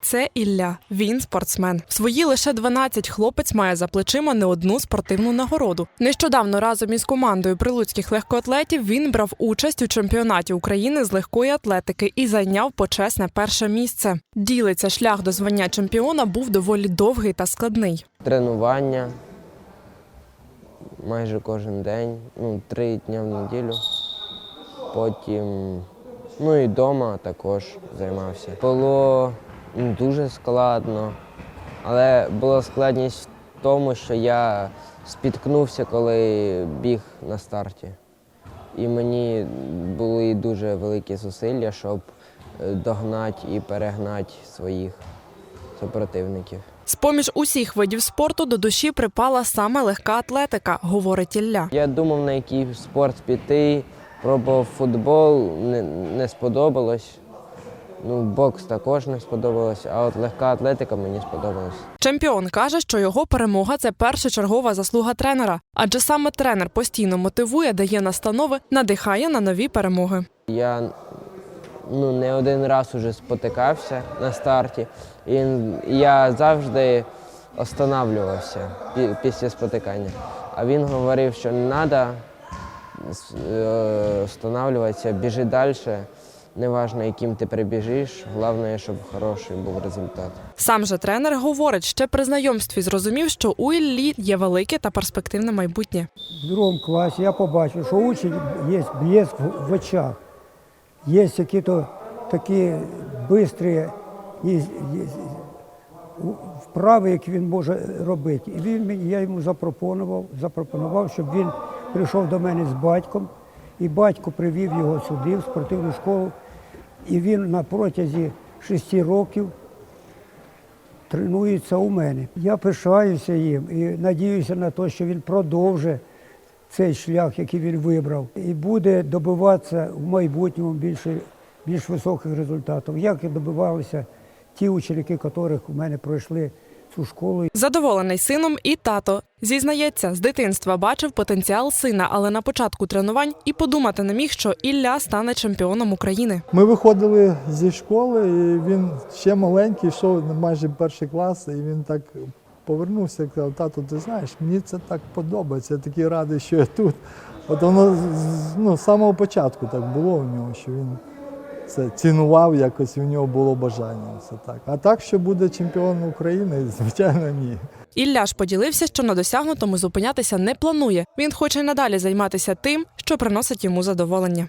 Це Ілля. Він спортсмен. В свої лише 12 хлопець має за плечима не одну спортивну нагороду. Нещодавно разом із командою прилуцьких легкоатлетів він брав участь у чемпіонаті України з легкої атлетики і зайняв почесне перше місце. Ділиться шлях до звання чемпіона був доволі довгий та складний. Тренування майже кожен день, ну, три дні в неділю. Потім, ну і вдома також займався. Було дуже складно, але була складність в тому, що я спіткнувся, коли біг на старті. І мені були дуже великі зусилля, щоб е, догнати і перегнати своїх супротивників. З-поміж усіх видів спорту до душі припала саме легка атлетика, говорить Ілля. Я думав, на який спорт піти, пробував футбол, не, не сподобалось. Ну, бокс також не сподобалось, а от легка атлетика мені сподобалась. Чемпіон каже, що його перемога це першочергова заслуга тренера, адже саме тренер постійно мотивує, дає настанови, надихає на нові перемоги. Я ну, не один раз уже спотикався на старті, і я завжди останавливався після спотикання. А він говорив, що не треба останавливатися, біжи далі. Неважно, яким ти прибіжиш, головне, щоб хороший був результат. Сам же тренер говорить, ще при знайомстві зрозумів, що у Іллі є велике та перспективне майбутнє. В другому класі я побачив, що учень є блеск в- очах. Є якісь такі швидкі вправи, які він може робити. І він, мені- я йому запропонував, запропонував, щоб він прийшов до мене з батьком, і батько привів його сюди, в спортивну школу. І він на протязі шести років тренується у мене. Я пишаюся їм і надіюся на те, що він продовжить цей шлях, який він вибрав, і буде добиватися в майбутньому більше, більш високих результатів, як і добивалися ті ученики, яких у мене пройшли цю школу. Задоволений сином і тато зізнається, з дитинства бачив потенціал сина, але на початку тренувань і подумати не міг, що Ілля стане чемпіоном України. Ми виходили зі школи, і він ще маленький, йшов майже перший клас, і він так повернувся і казав, тато, ти знаєш, мені це так подобається, я такий радий, що я тут. От воно ну, з самого початку так було у нього, що він це цінував, якось в нього було бажання. Все так. А так, що буде чемпіон України, звичайно, ні. Ілля ж поділився, що на досягнутому зупинятися не планує. Він хоче надалі займатися тим, що приносить йому задоволення.